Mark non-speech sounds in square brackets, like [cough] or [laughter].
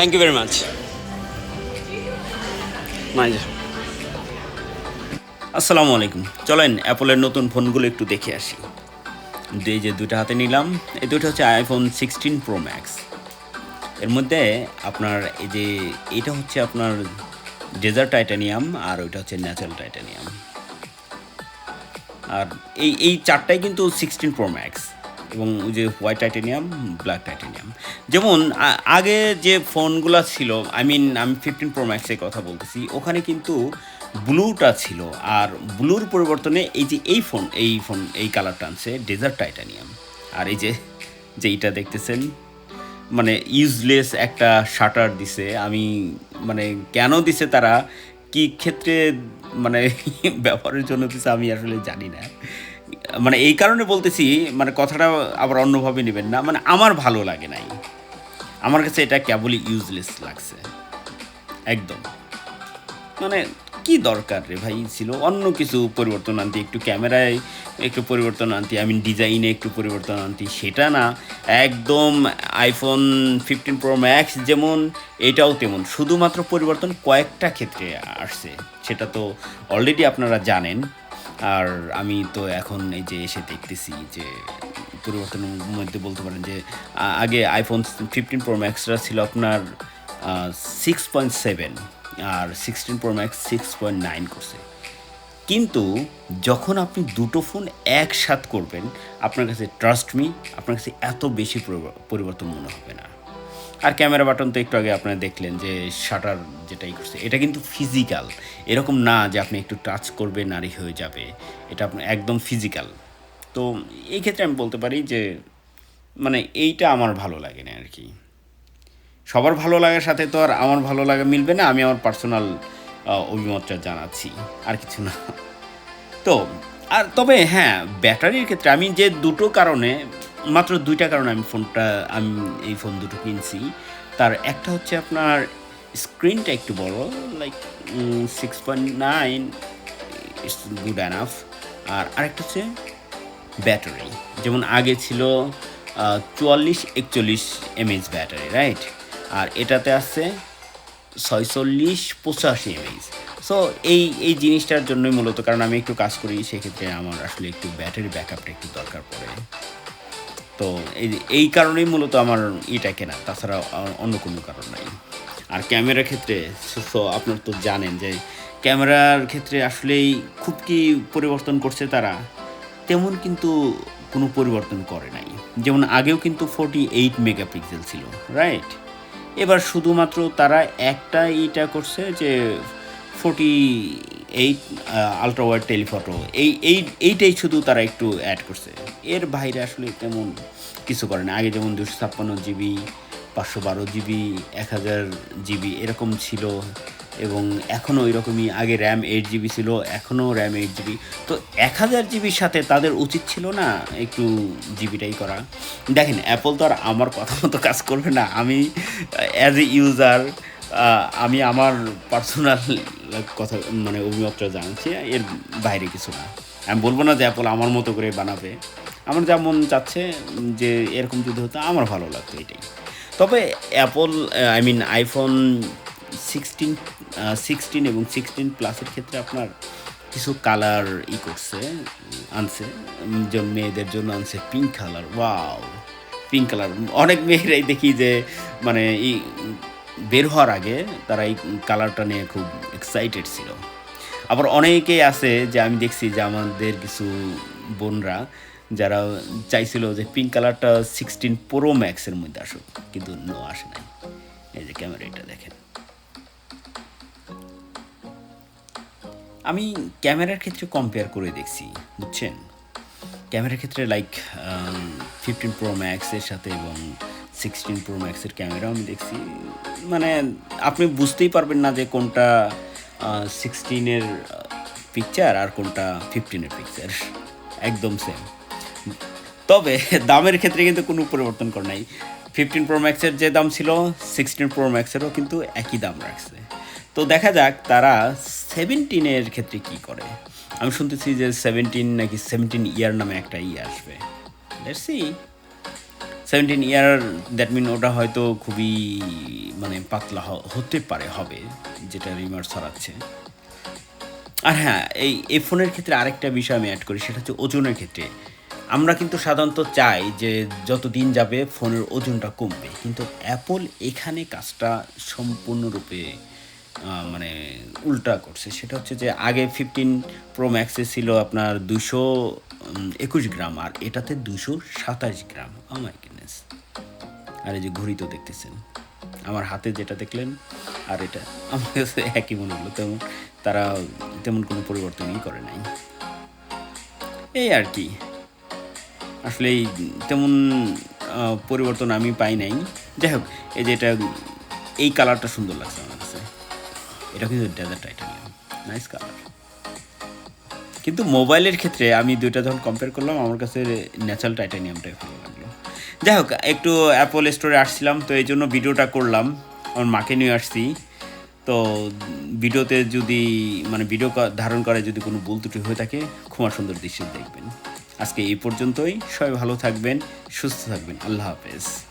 Thank you very much আসসালামু আলাইকুম। চলেন অ্যাপলের নতুন ফোনগুলো একটু দেখে আসি। এই যে দুটো হাতে নিলাম, এই দুটো হচ্ছে আইফোন সিক্সটিন প্রো ম্যাক্স এর মধ্যে আপনার এই যে, এটা হচ্ছে আপনার ডেজার্ট টাইটানিয়াম আর ওইটা হচ্ছে ন্যাচারাল টাইটানিয়াম আর এই এই চারটাই কিন্তু সিক্সটিন প্রো ম্যাক্স এবং ওই যে হোয়াইট টাইটেনিয়াম ব্ল্যাক টাইটেনিয়াম যেমন আগে যে ফোনগুলো ছিল আই মিন আমি ফিফটিন প্রো ম্যাক্সের কথা বলতেছি, ওখানে কিন্তু ব্লুটা ছিল। আর ব্লুর পরিবর্তনে এই যে এই ফোন এই ফোন এই কালারটা আনছে ডেজার্ট টাইটানিয়াম আর এই যে যে এইটা দেখতেছেন মানে ইউজলেস একটা শাটার দিছে। আমি মানে কেন দিছে তারা, কি ক্ষেত্রে মানে [laughs] ব্যবহারের জন্য দিছে আমি আসলে জানি না। মানে এই কারণে বলতেছি মানে কথাটা আবার অন্যভাবে নেবেন না। মানে আমার ভালো লাগে নাই। আমার কাছে এটা কেবলই ইউজলেস লাগছে। একদম। মানে কি দরকার রে ভাই? ছিল অন্য কিছু পরিবর্তন আনতে, একটু ক্যামেরায় একটু পরিবর্তন আনতে আই মিন ডিজাইনে একটু পরিবর্তন আনতে, সেটা না। একদম আইফোন ফিফটিন প্রো ম্যাক্স যেমন, এটাও তেমন। শুধুমাত্র পরিবর্তন কয়েকটা ক্ষেত্রে আসছে সেটা তো অলরেডি আপনারা জানেন। আর আমি তো এখন এই যে এসে দেখতেছি যে পরিবর্তনের মধ্যে বলতে পারেন যে আগে আইফোন ফিফটিন প্রো ম্যাক্সরা ছিল আপনার সিক্স পয়েন্ট সেভেন আর sixteen pro max six point nine করছে। কিন্তু যখন আপনি দুটো ফোন একসাথ করবেন, আপনার কাছে ট্রাস্ট মি আপনার কাছে এত বেশি পরিব- পরিবর্তন মনে হবে না। আর ক্যামেরা বাটন তো একটু আগে আপনারা দেখলেন যে শাটার যেটাই করছে, এটা কিন্তু ফিজিক্যাল এরকম না যে আপনি একটু টাচ করবে নারী হয়ে যাবে। এটা আপনার একদম ফিজিক্যাল তো এই ক্ষেত্রে আমি বলতে পারি যে মানে এইটা আমার ভালো লাগে না আর কি সবার ভালো লাগার সাথে তো আর আমার ভালো লাগা মিলবে না, আমি আমার পার্সোনাল অভিমতটা জানাচ্ছি, আর কিছু না। তো, আর তবে হ্যাঁ ব্যাটারির ক্ষেত্রে আমি যে দুটো কারণে মাত্র দুইটা কারণে আমি ফোনটা, আমি এই ফোন দুটো কিনছি। তার একটা হচ্ছে আপনার স্ক্রিনটা একটু বড় like six point nine it's good enough আর আরেকটা হচ্ছে ব্যাটারি, যেমন আগে ছিল চুয়াল্লিশ একচল্লিশ এমএইচ ব্যাটারি রাইট আর এটাতে আছে ছয়চল্লিশ পঁচাশি এমএইচ। সো এই এই জিনিসটার জন্যই মূলত, কারণ আমি একটু কাজ করি, সেক্ষেত্রে আমার আসলে একটু ব্যাটারি ব্যাকআপটা একটু দরকার পড়ে। তো এই এই কারণেই মূলত আমার এটা কেনা, তাছাড়া অন্য কোনো কারণ নাই। আর ক্যামেরার ক্ষেত্রে তো আপনার তো জানেন যে ক্যামেরার ক্ষেত্রে আসলেই খুব কি পরিবর্তন করছে তারা, তেমন কিন্তু কোনো পরিবর্তন করে নাই। যেমন আগেও কিন্তু ফোর্টি এইট মেগাপিক্সেল ছিল রাইট এবার শুধুমাত্র তারা একটা এইটা করছে যে forty eight ultra wide telephoto এই এই, এইটাই শুধু তারা একটু অ্যাড করছে। এর বাইরে আসলে তেমন কিছু করে না। আগে যেমন দুশো ছাপ্পান্ন জিবি, পাঁচশো বারো জিবি, এক হাজার জিবি এরকম ছিল এবং এখনও ওই রকমই আগে র্যাম এইট জিবি ছিল এখনও র্যাম এইট জিবি। তো এক হাজার জিবির সাথে তাদের উচিত ছিল না একটু জিবিটাই করা। দেখেন অ্যাপল তো আর আমার কথা মতো কাজ করবে না। আমি অ্যাজ এ ইউজার আমি আমার পার্সোনাল কথা মানে অভিমতটা জানাচ্ছি এর বাইরে কিছু না। আমি বলব না যে অ্যাপল আমার মতো করে বানাবে। আমার যা মন চাচ্ছে যে এরকম যদি হতো, আমার ভালো লাগতো এটাই। তবে Apple I mean iPhone sixteen sixteen এবং সিক্সটিন প্লাসের ক্ষেত্রে আপনার কিছু কালার ই করছে, আনছে যে মেয়েদের জন্য আনছে pink colour wow pink colour অনেক মেয়েরাই দেখি যে মানে এই বের হওয়ার আগে তারা এই কালারটা নিয়ে খুব এক্সাইটেড ছিল। আবার অনেকেই আছে যে আমি দেখছি যে আমাদের কিছু বোনরা যারা চাইছিল যে পিঙ্ক কালারটা সিক্সটিন প্রো ম্যাক্সের মধ্যে আসুক, কিন্তু নো আসে নাই। এই যে ক্যামেরা এটা দেখেন। আমি ক্যামেরার ক্ষেত্রে কম্পেয়ার করে দেখছি, বুঝছেন? ক্যামেরার ক্ষেত্রে লাইক ফিফটিন প্রো ম্যাক্সের সাথে এবং সিক্সটিন প্রো ম্যাক্সের ক্যামেরাও আমি দেখছি মানে আপনি বুঝতেই পারবেন না যে কোনটা সিক্সটিনের পিকচার আর কোনটা ফিফটিনের পিকচার একদম সেম তবে দামের ক্ষেত্রে কিন্তু কোনো পরিবর্তন করে নাই। ফিফটিন প্রো ম্যাক্সের যে দাম ছিল সিক্সটিন প্রো ম্যাক্সেরও কিন্তু একই দাম রাখছে। তো দেখা যাক তারা সেভেন্টিনের ক্ষেত্রে কি করে। আমি শুনতেছি যে সেভেন্টিন নাকি সেভেন্টিন ইয়ার নামে একটা ই আসবে। Let's see seventeen year that mean ওটা হয়তো খুবই মানে পাতলা হতে পারে, হবে, যেটা রিমার ছড়াচ্ছে। আর হ্যাঁ এই এই ফোনের ক্ষেত্রে আরেকটা বিষয় আমি অ্যাড করি, সেটা হচ্ছে ওজনের ক্ষেত্রে। আমরা কিন্তু সাধারণত চাই যে যত দিন যাবে, ফোনের ওজনটা কমবে। কিন্তু অ্যাপল এখানে কাজটা সম্পূর্ণরূপে মানে উল্টা করছে। সেটা হচ্ছে যে আগে ফিফটিন প্রো ম্যাক্সে ছিল আপনার দুশো একুশ গ্রাম, আর এটাতে দুশো সাতাশ গ্রাম। Oh আমার কিনেস আর এই যে ঘড়ি তো দেখতেছেন। আমার হাতে যেটা দেখলেন, আর এটা আমার কাছে একই মনে হলো, তেমন তারা তেমন কোনো পরিবর্তনই করে নাই। এই আর কি। আসলে এই তেমন পরিবর্তন আমি পাই নাই। যাই হোক, এই যে এটা, এই কালারটা সুন্দর লাগছে আমার। এটা কিন্তু ডেজার্ট টাইটানিয়াম নাইস কালার কিন্তু মোবাইলের ক্ষেত্রে আমি দুইটা যখন কম্পেয়ার করলাম, আমার কাছে ন্যাচারাল টাইটানিয়ামটাই ভালো লাগল। যাই হোক, একটু অ্যাপল স্টোরে আসছিলাম, তো এই জন্য ভিডিওটা করলাম। আমার মাকে নিয়ে আসছি। তো ভিডিওতে যদি মানে ভিডিও ধারণ করে যদি কোনো ভুল ত্রুটি হয়ে থাকে ক্ষমা সুন্দর দৃশ্য দেখবেন। আজকে এই পর্যন্তই। সবাই ভালো থাকবেন, সুস্থ থাকবেন। আল্লাহ হাফেজ।